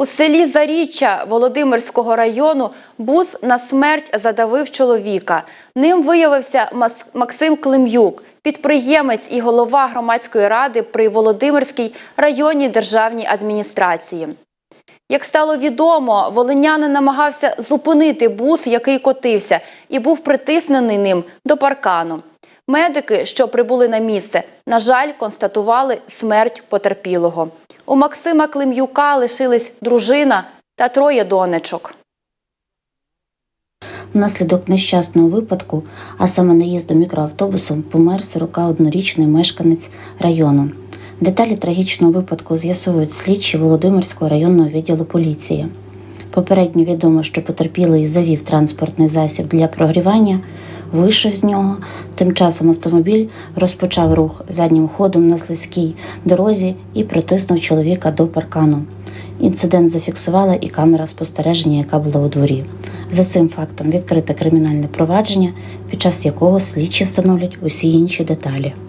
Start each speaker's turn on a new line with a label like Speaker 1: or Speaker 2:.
Speaker 1: У селі Заріччя Володимирського району бус на смерть задавив чоловіка. Ним виявився Максим Клим'юк, підприємець і голова громадської ради при Володимирській районній державній адміністрації. Як стало відомо, волинянин намагався зупинити бус, який котився, і був притиснений ним до паркану. Медики, що прибули на місце, на жаль, констатували смерть потерпілого. У Максима Клим'юка лишились дружина та троє донечок.
Speaker 2: Внаслідок нещасного випадку, а саме наїзду мікроавтобусом, помер 41-річний мешканець району. Деталі трагічного випадку з'ясовують слідчі Володимирського районного відділу поліції. Попередньо відомо, що потерпілий завів транспортний засіб для прогрівання, вийшов з нього. Тим часом автомобіль розпочав рух заднім ходом на слизькій дорозі і притиснув чоловіка до паркану. Інцидент зафіксувала і камера спостереження, яка була у дворі. За цим фактом відкрите кримінальне провадження, під час якого слідчі встановлять усі інші деталі.